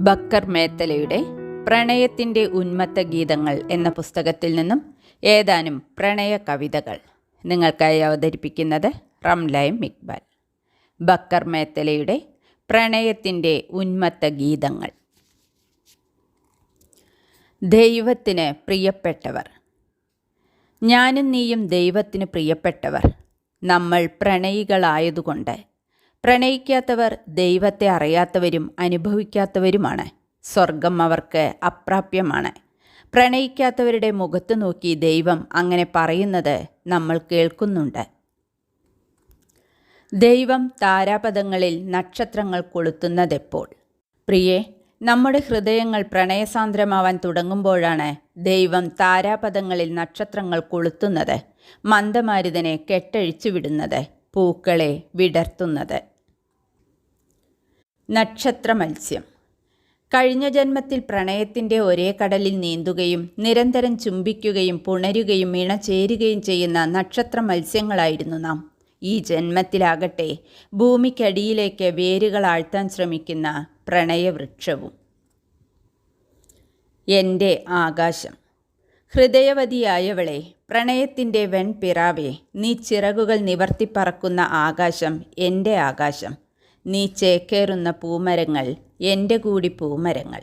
ബക്കർ മേത്തലയുടെ പ്രണയത്തിന്റെ ഉന്മത്ത ഗീതങ്ങൾ എന്ന പുസ്തകത്തിൽ നിന്നും ഏതാനും പ്രണയ കവിതകൾ നിങ്ങൾക്കായി അവതരിപ്പിക്കുന്നത് റംലൈം ഇക്ബാൽ. ബക്കർ മേത്തലയുടെ പ്രണയത്തിന്റെ ഉന്മത്ത ഗീതങ്ങൾ. ദൈവത്തിന് പ്രിയപ്പെട്ടവർ. ഞാനും നീയും ദൈവത്തിന് പ്രിയപ്പെട്ടവർ. നമ്മൾ പ്രണയികളായതുകൊണ്ട് പ്രണയിക്കാത്തവർ ദൈവത്തെ അറിയാത്തവരും അനുഭവിക്കാത്തവരുമാണ്. സ്വർഗം അവർക്ക് അപ്രാപ്യമാണ്. പ്രണയിക്കാത്തവരുടെ മുഖത്ത് നോക്കി ദൈവം അങ്ങനെ പറയുന്നത് നമ്മൾ കേൾക്കുന്നുണ്ട്. ദൈവം താരാപഥങ്ങളിൽ നക്ഷത്രങ്ങൾ കൊളുത്തുന്നതെപ്പോൾ? പ്രിയേ നമ്മുടെ ഹൃദയങ്ങൾ പ്രണയസാന്ദ്രമാവാൻ തുടങ്ങുമ്പോഴാണ് ദൈവം താരാപഥങ്ങളിൽ നക്ഷത്രങ്ങൾ കൊളുത്തുന്നത് മന്ദമാരുതനെ കെട്ടഴിച്ചു വിടുന്നത്. പൂക്കളെ വിടർത്തുന്നത്. നക്ഷത്ര മത്സ്യം കഴിഞ്ഞ ജന്മത്തിൽ പ്രണയത്തിന്റെ ഒരേ കടലിൽ നീന്തുകയും നിരന്തരം ചുംബിക്കുകയും പുണരുകയും ഇണചേരുകയും ചെയ്യുന്ന നക്ഷത്ര മത്സ്യങ്ങളായിരുന്നു നാം. ഈ ജന്മത്തിലാകട്ടെ ഭൂമിക്കടിയിലേക്ക് വേരുകൾ ആഴ്ത്താൻ ശ്രമിക്കുന്ന പ്രണയവൃക്ഷവും. എന്റെ ആകാശം. ഹൃദയവതിയായവളെ പ്രണയത്തിന്റെ വെൺപിറാവെ നീ ചിറകുകൾ നിവർത്തിപ്പറക്കുന്ന ആകാശം എന്റെ ആകാശം. നീ ചേക്കേറുന്ന പൂമരങ്ങൾ എന്റെ കൂടി പൂമരങ്ങൾ.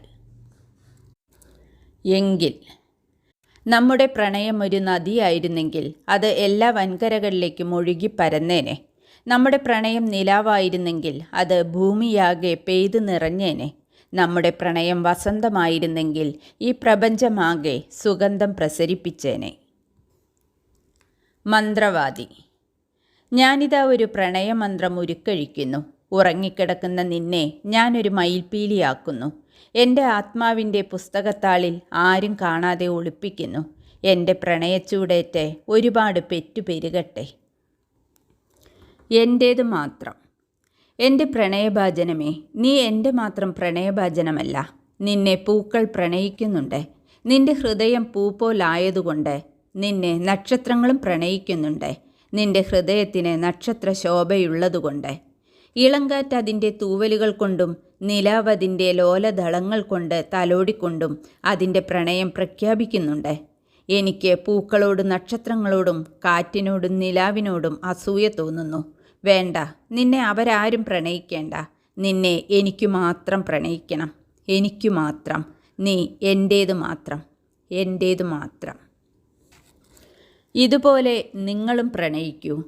എങ്കിൽ നമ്മുടെ പ്രണയം ഒരു നദിയായിരുന്നെങ്കിൽ അത് എല്ലാ വൻകരകളിലേക്കും ഒഴുകി പരന്നേനെ. നമ്മുടെ പ്രണയം നിലാവായിരുന്നെങ്കിൽ അത് ഭൂമിയാകെ പെയ്തു നിറഞ്ഞേനെ. നമ്മുടെ പ്രണയം വസന്തമായിരുന്നെങ്കിൽ ഈ പ്രപഞ്ചമാകെ സുഗന്ധം പ്രസരിപ്പിച്ചേനെ. മന്ത്രവാദി ഞാനിതാ ഒരു പ്രണയമന്ത്രം ഉരുക്കഴിക്കുന്നു. ഉറങ്ങിക്കിടക്കുന്ന നിന്നെ ഞാനൊരു മയിൽപ്പീലിയാക്കുന്നു. എന്റെ ആത്മാവിന്റെ പുസ്തകത്താളിൽ ആരും കാണാതെ ഒളിപ്പിക്കുന്നു. എന്റെ പ്രണയച്ചൂടേറ്റ് ഒരുപാട് പെറ്റു പെരുകട്ടെ എന്റേത് മാത്രം. എന്റെ പ്രണയഭാജനമേ നീ എന്റെ മാത്രം പ്രണയഭാജനമല്ല. നിന്നെ പൂക്കൾ പ്രണയിക്കുന്നുണ്ട്. നിന്റെ ഹൃദയം പൂ പോലായതുകൊണ്ട് നിന്നെ നക്ഷത്രങ്ങളും പ്രണയിക്കുന്നുണ്ട്. നിന്റെ ഹൃദയത്തിന് നക്ഷത്ര ശോഭയുള്ളതുകൊണ്ട് ഇളങ്കാറ്റ് അതിന്റെ തൂവലുകൾ കൊണ്ടും നിലാവതിന്റെ ലോലദളങ്ങൾ കൊണ്ട് തലോടിക്കൊണ്ടും അതിന്റെ പ്രണയം പ്രഖ്യാപിക്കുന്നുണ്ട്. എനിക്ക് പൂക്കളോടും നക്ഷത്രങ്ങളോടും കാറ്റിനോടും നിലാവിനോടും അസൂയ തോന്നുന്നു. വേണ്ട നിന്നെ അവരാരും പ്രണയിക്കേണ്ട. നിന്നെ എനിക്ക് മാത്രം പ്രണയിക്കണം. എനിക്കു മാത്രം. നീ എന്റേത് മാത്രം. എന്റേത് മാത്രം. ഇതുപോലെ നിങ്ങളും പ്രണയിക്കൂ.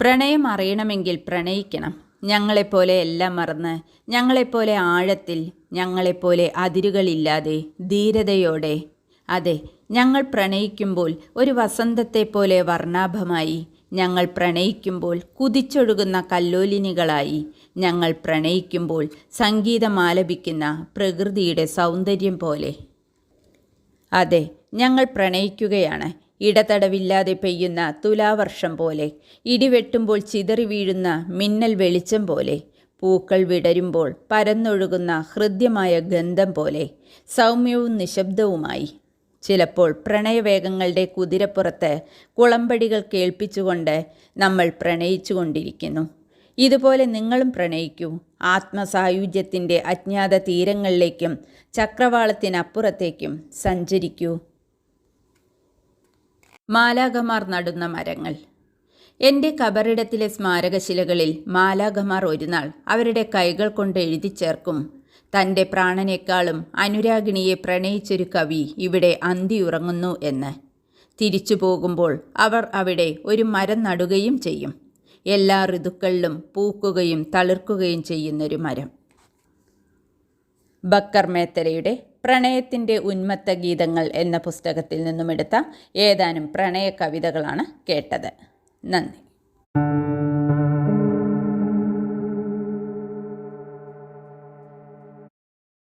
പ്രണയം അറിയണമെങ്കിൽ പ്രണയിക്കണം. ഞങ്ങളെപ്പോലെ എല്ലാം മറന്ന് ഞങ്ങളെപ്പോലെ ആഴത്തിൽ ഞങ്ങളെപ്പോലെ അതിരുകളില്ലാതെ ധീരതയോടെ. അതെ ഞങ്ങൾ പ്രണയിക്കുമ്പോൾ ഒരു വസന്തത്തെപ്പോലെ വർണാഭമായി ഞങ്ങൾ പ്രണയിക്കുമ്പോൾ കുതിച്ചൊഴുകുന്ന കല്ലോലിനികളായി ഞങ്ങൾ പ്രണയിക്കുമ്പോൾ സംഗീതമാലപിക്കുന്ന പ്രകൃതിയുടെ സൗന്ദര്യം പോലെ. അതെ ഞങ്ങൾ പ്രണയിക്കുകയാണ്. ഇടതടവില്ലാതെ പെയ്യുന്ന തുലാവർഷം പോലെ. ഇടിവെട്ടുമ്പോൾ ചിതറി വീഴുന്ന മിന്നൽ വെളിച്ചം പോലെ. പൂക്കൾ വിടരുമ്പോൾ പരന്നൊഴുകുന്ന ഹൃദ്യമായ ഗന്ധം പോലെ. സൗമ്യവും നിശബ്ദവുമായി. ചിലപ്പോൾ പ്രണയവേഗങ്ങളുടെ കുതിരപ്പുറത്ത് കുളമ്പടികൾ കേൾപ്പിച്ചുകൊണ്ട് നമ്മൾ പ്രണയിച്ചുകൊണ്ടിരിക്കുന്നു. ഇതുപോലെ നിങ്ങളും പ്രണയിക്കൂ. ആത്മസായുജ്യത്തിന്റെ അജ്ഞാത തീരങ്ങളിലേക്കും ചക്രവാളത്തിനപ്പുറത്തേക്കും സഞ്ചരിക്കൂ. മാലാഖമാർ നടുന്ന മരങ്ങൾ. എന്റെ കബറിടത്തിലെ സ്മാരകശിലകളിൽ മാലാഖമാർ ഒരുനാൾ അവരുടെ കൈകൾ കൊണ്ട് എഴുതി ചേർക്കും. തന്റെ പ്രാണനേക്കാളും അനുരാഗിണിയെ പ്രണയിച്ചൊരു കവി ഇവിടെ അന്തിയുറങ്ങുന്നു എന്ന്. തിരിച്ചു പോകുമ്പോൾ അവർ അവിടെ ഒരു മരം നടുകയും ചെയ്യും. എല്ലാ ഋതുക്കളിലും പൂക്കുകയും തളിർക്കുകയും ചെയ്യുന്നൊരു മരം. ബക്കർ മേത്തരയുടെ പ്രണയത്തിന്റെ ഉന്മത്ത ഗീതങ്ങൾ എന്ന പുസ്തകത്തിൽ നിന്നുമെടുത്ത ഏതാനും പ്രണയ കവിതകളാണ് കേട്ടത്. നന്ദി.